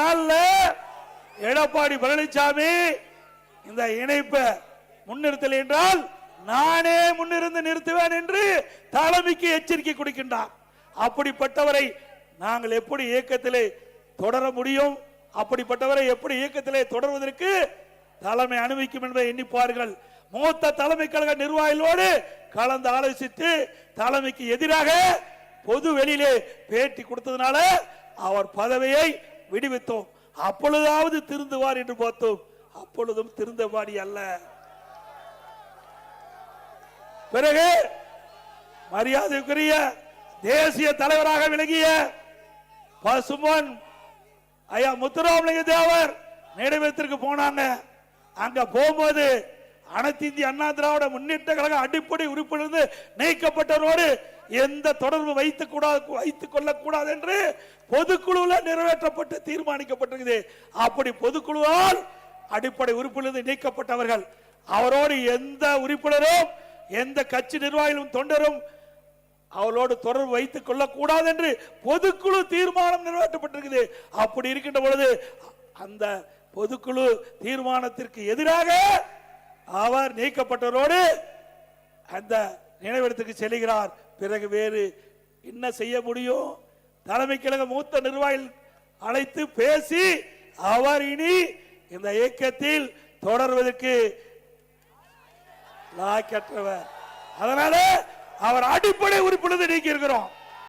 நாள்ல எடப்பாடி பழனிசாமி இந்த இணைப்பை முன்னிறுத்தல் என்றால் நானே முன்னிருந்து நிறுத்துவேன் என்று தலைமைக்கு எச்சரிக்கை கொடுக்கின்றார். அப்படிப்பட்டவரை நாங்கள் எப்படி இயக்கத்திலே தொடர முடியும்? அப்படிப்பட்டவரை எப்படி இயக்கத்திலே தொடர்வதற்கு தலைமை அனுமதிக்கும் என்பதை எண்ணிப்பார்கள் மூத்த தலைமை கழக நிர்வாகிகளோடு கலந்து ஆலோசித்து தலைமைக்கு எதிராக பொது வெளியிலே பேட்டி கொடுத்ததுனால அவர் பதவியை விடுவித்தோம். அப்பொழுதாவது திருந்துவார் என்று பார்த்தோம். அப்பொழுதும் திருந்தவாடி அல்ல. பிறகு மரியாதைக்குரிய தேசிய தலைவராக விளங்கிய பசுமன் ஐயா முத்துராமலிங்க தேவர் நினைவத்திற்கு போனாங்க. அங்க போகும்போது அனைத்து இந்திய அண்ணா திராவிட முன்னேற்ற கழக அடிப்படை உறுப்பிலிருந்து நீக்கப்பட்டவரோடு எந்த தொடர்பு வைத்துக் கூடாது வைத்துக் கொள்ளக்கூடாது என்று பொதுக்குழுவில் நிறைவேற்றப்பட்டு தீர்மானிக்கப்பட்டிருக்குது. அப்படி பொதுக்குழுவால் அடிப்படை உறுப்பிலிருந்து நீக்கப்பட்டவர்கள் அவரோடு எந்த உறுப்பினரும் எந்த கட்சி நிர்வாகிகளும் தொண்டரும் அவளோடு தொடர்பு வைத்துக் கொள்ளக்கூடாது என்று பொதுக்குழு தீர்மானம் நிறைவேற்றப்பட்டிருக்குது. அப்படி இருக்கின்ற பொழுது அந்த பொதுக்குழு தீர்மானத்திற்கு எதிராக அவர் நீக்கப்பட்டவரோடு அந்த நினைவிடத்துக்கு செல்கிறார். பிறகு வேறு என்ன செய்ய முடியும்? தலைமை கழக மூத்த நிர்வாகிகள் அழைத்து பேசி அவர் இனி இந்த இயக்கத்தில் தொடர்வதற்கு லாக்கற்றவர் அதனால அவர் அடிப்படை உறுப்பினர் நீக்கி இருக்கிறோம்